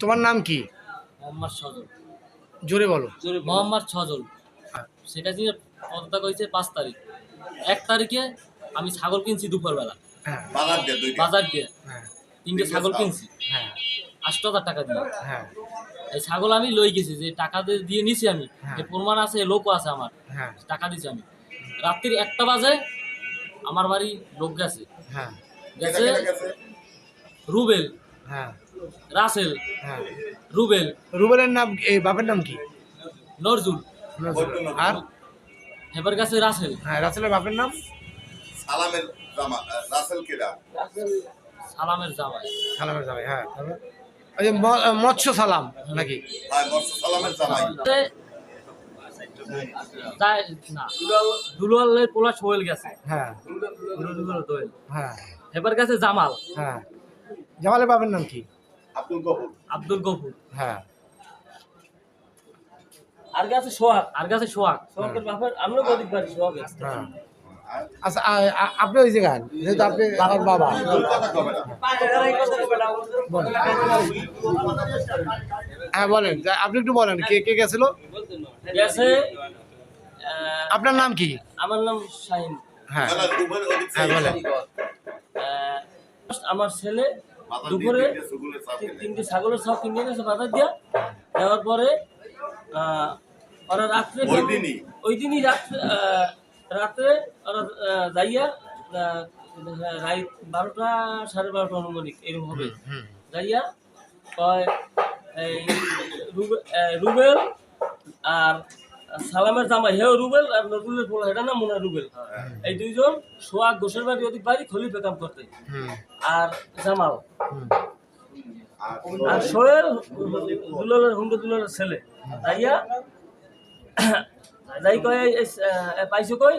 তোমার নাম কি? মোহাম্মদ সজল। জোরে বলো। মোহাম্মদ সজল। শেখ হাসিনা পদত্যাগ হয়েছে পাঁচ তারিখ। এক তারিখে আমি ছাগল কিনছি দুপুরবেলা। হ্যাঁ। বাজার দিয়ে দুইটা বাজার দিয়ে। হ্যাঁ। তিনটে ছাগল কিনছি। হ্যাঁ। আষ্ট হাজার টাকা দিয়ে। হ্যাঁ। এই ছাগল আমি লই গেছি যে টাকা দিয়ে দিয়ে নিছি আমি। যে প্রমাণ আছে লোকও আছে আমার। হ্যাঁ। টাকা দিছি আমি। রাত্রির একটা বাজে আমার বাড়ি লোক গেছে। হ্যাঁ। গেছে গেছে? রুবেল। হ্যাঁ। রাসেল হ্যাঁ। রুবেল। রুবেলের নাম এই বাপের নাম কি? নজরুল। আর? এবার গেছে রাসেল। হ্যাঁ রাসেলের বাপের নাম? সালামের জামা আহ, রাসেল কেডা সালামের জামাই। সালামের জামাই হ্যাঁ। তারপর ওই যে ম- মৎস্য সালাম নাকি? হ্যাঁ মৎস্য সালামের জামাই। তাই না। দুলালের পোলা সোহেল গেছে। হ্যাঁ। দুলাল দোয়েল। হ্যাঁ। গেছে জামাল। হ্যাঁ। জামালের বাপের নাম কি? আব্দুল গফুর। আব্দুল গফুর। হ্যাঁ। আর গেছে সোহাগ। আর গেছে সোহাগ। সোহাগের বাপের আমিও গদিক বাড়ি সোহাগ হ্যাঁ। আচ্ছা আপনি ওই যেহেতু আমার বাবা। হ্যাঁ বলেন। আপনি একটু বলেন কে কে গেছিল? গেছে আপনার নাম কি? আমার নাম শাহিন। হ্যাঁ। হ্যাঁ বলেন। আমার ছেলে দুপুরে তিনটে ছাগলের সব কিনে এনেছে। বাজার দিয়া। দেওয়ার পরে ওরা রাত্রে ওই দিনই? ওই দিনই রাত্রে রাত্রে ওরা যাইয়া রাত বারোটা সাড়ে বারোটা অনুমানিক এরকম হবে। যাইয়া কয় এই রুবে- রুবেল আর সালামের জামাই হেও রুবেল আর নজরুলের পোলা এটা না মনে রুবেল এই দুইজন সোয়াগ গোসের বাড়ি ওদিক বাড়ি খলিফে কাম করতে আর জামাল আর সোহেল দুলালের হুন্ডু দুলালের ছেলে যাইয়া যাই কয় পাইছো কই।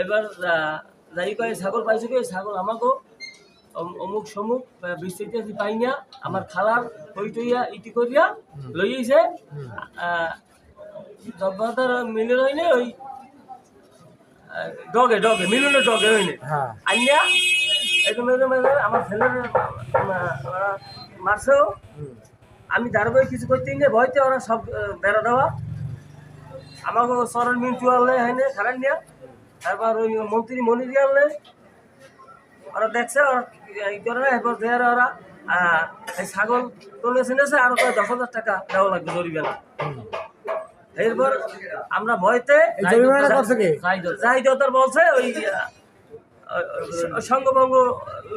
এবার যাই কয় ছাগল পাইছো কই ছাগল আমাকেও অমুক সমুক যদি পাই না আমার খালার হই টইয়া ইটি করিয়া লই আইছে। জব্বাদার মিলে রইনে ওই ডগে ডগে মিলনে ডগে হইনে হ্যাঁ। আইয়া এরকম এরকম এরকম আমার ছেলের মারছেও আমি দাঁড়াবই কিছু করতে নেই ভয়তে ওরা সব বেড়া দেওয়া। আমাকে সরের মিন্টু আনলে হয়নি খারাপ নিয়ে তারপর ওই মন্ত্রী মনি দিয়ে আনলে। ওরা দেখছে ওরা ই করে এরপর দেয়ার ওরা ছাগল তোলে চিনেছে আরও প্রায় দশ হাজার টাকা দেওয়া লাগবে জরিমানা। এরপর আমরা ভয়তে যাই জাহিদতার বলছে ওই সঙ্গভঙ্গ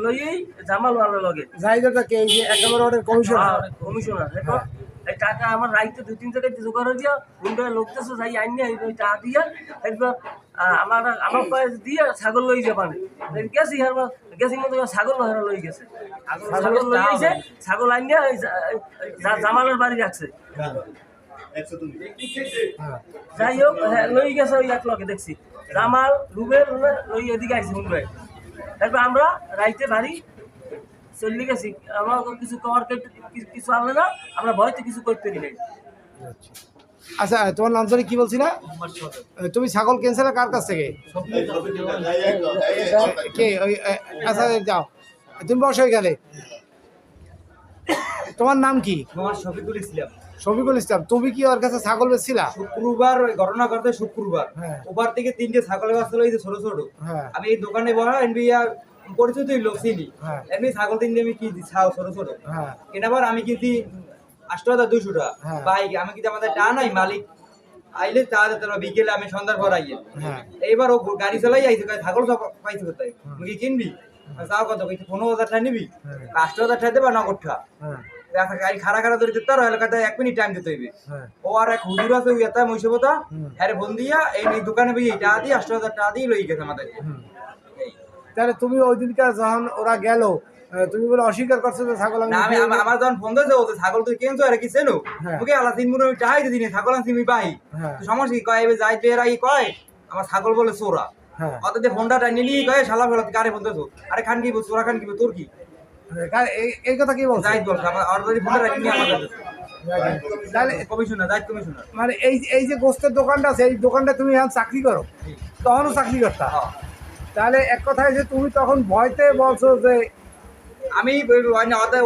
লইয়েই জামাল ওয়ালার লগে। জাহিদাটা কে? একেবারে কমিশনার। কমিশনার। দেখো এই টাকা আমার রাইতে দুই তিন জায়গায় জোগাড় হয়ে দিয়া হুন্ডা লোকতেছে যাই আইন ওই টাকা দিয়া এরপর আমার আমার পায়ে দিয়ে ছাগল লই যাবানে গেছি হারবার গেছি মতো ছাগল হারা লই গেছে। ছাগল লই গেছে ছাগল আইন নিয়ে ওই জা- জা- জামালের বাড়ি রাখছে। যাই হোক হ্যাঁ, লই গেছে ওই এক লগে দেখছি। জামাল রুবেল লই এদিকে আইছে হুন্ডায় তারপর আমরা রাইতে বাড়ি চলে গেছি। আমার কিছু কভার কিছু আনলে না আমরা ভয়তে কিছু করতে দিই নাই। আচ্ছা। তোমার নাম জানি কি বলছিলা? তুমি ছাগল কিনছিলে কার কাছ থেকে? কে? আচ্ছা যাও। তুমি বসো এখানে। তোমার নাম কি? আমার শফিকুল ইসলাম। শফিকুল ইসলাম তুমি কি ওর কাছে ছাগল বেচছিলা? শুক্রবার ওই ঘটনা করতে শুক্রবার। হ্যাঁ। ওপার থেকে তিনটে ছাগল ছাগলের বাচ্চা লইছে ছোট ছোট। হ্যাঁ। আমি এই দোকানে বসা এমবি পরিচিত লোক চিনি। হ্যাঁ। এমনি ছাগল তিনটে আমি কিনছি ছাও ছোট ছোট। হ্যাঁ। কেনাবার আমি কিনছি আষ্ট হাজার দুইশো টাকা। হ্যাঁ। বাইক আমি কিন্তু আমাদের টা নাই মালিক। আইলে তা দিতে হবে, বিকেলে আমি সন্ধ্যার পর আইয়ে। এইবার ও গাড়ি চালাই আইছে ছাগল সব পাইছে কোথায়? তুমি কি কিনবি? চাও কত কইছে পনেরো হাজার টাকা নিবি? হ্যাঁ। হাজার টাকা দেবা নগদ টাকা গাড়ি খাড়া খাড়া ধরে দিতে এক মিনিট টাইম দিতে হইবে। ও আর এক হুজুর আছে ওই এটা মহিষবতা। হ্যাঁ ফোন দিয়া এই দোকানে টাকা দিয়ে হাজার টাকা দিয়ে লই গেছে আমাদের। তাহলে তুমি ওই দিনকার যখন ওরা গেল তুমি বলে অস্বীকার করছ যে ছাগল আমি আমার যখন ফোন দিয়েছে ও ছাগল তুই কেনছো আর কি চেনো? হ্যাঁ। ওকে আলা তিন আমি টাহাই দিই ছাগল আনছি আমি পাই। হ্যাঁ। সমস্যা কি? কয় এবার যাই বের আই কয় আমার ছাগল বলে সোরা হ্যাঁ। ফোনটা নিলি কয় শালা ফেলা কারে ফোন দিয়েছ? আরে খান কি সোরা খান কি তোর কি? এই- কথা কি বলছো? যাই বলছে আমার যদি ফোনটা রাখি নিয়ে আমাদের তাহলে কমিশনার যাই কমিশনার। মানে এই এই যে গোস্তের দোকানটা আছে এই দোকানটা তুমি এখন চাকরি করো। তখনও চাকরি করতা? তাহলে এক কথায় যে তুমি তখন ভয়তে বলছো যে আমি ও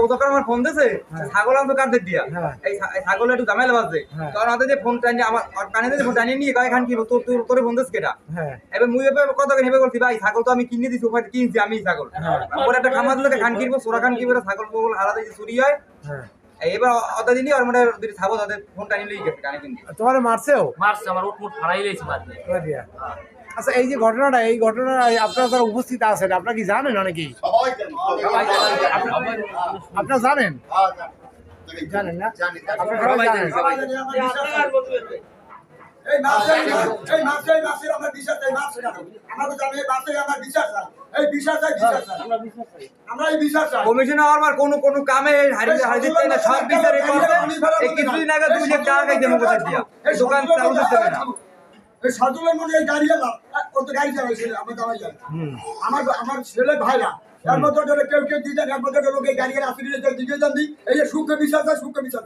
ওদের আমার ফোন দিয়েছে হ্যাঁ। ছাগল আনতো কার্ডের দিয়া। হ্যাঁ। এই ছাগল একটু ঝামেলা বাজছে। হ্যাঁ। তখন ওদের যে ফোন টানিয়ে আমার কানে দিয়ে ফোন টানিয়ে নিয়ে কয় খান কি তোর তোর তোর ফোন দিস কেটা হ্যাঁ। এবার মুই এবার কত করে হেবে বলছি ভাই ছাগল তো আমি কিনে দিছি ওখানে কিনছি আমি ছাগল। ওর একটা খামার দিলে খান কিনবো সোরা খান কিনবো ছাগল বগল হারা দিয়ে চুরি হয়। হ্যাঁ। এবার অত দিনই ওর মানে যদি ছাগল তাদের ফোন টানিয়ে লিয়ে গেছে কানে কিনছি তোমার মারছেও? মারছে আমার উঠ মুঠ ফাড়াই লেছি মারতে দিয়া? আচ্ছা এই যে ঘটনাটা এই ঘটনা আপনারা যারা উপস্থিত আছেন আপনারা কি জানেন অনেকেই সবাই আপনারা জানেন? হ্যাঁ, জানেন না। আপনারা জানেন? এই আমার কমিশনে আমার কোনো কোনো কামে হারিয়ে হারিয়ে না সব বিচারে করছে। এই কিছুদিন আগে দুই লাখ টাকা খাইছে মুখ দিয়া দোকান চালু করতে না। সাজুলের মনে এই গাড়ি এলাম ও তো গাড়ি চালাইছে আমার জামাই যায় আমার আমার ছেলে ভাইরা এর মধ্যে কেউ কেউ দিতেন এর মধ্যে লোক গাড়ি আসলে যান এই যে সুখে বিশ্বাস সুখে বিশ্বাস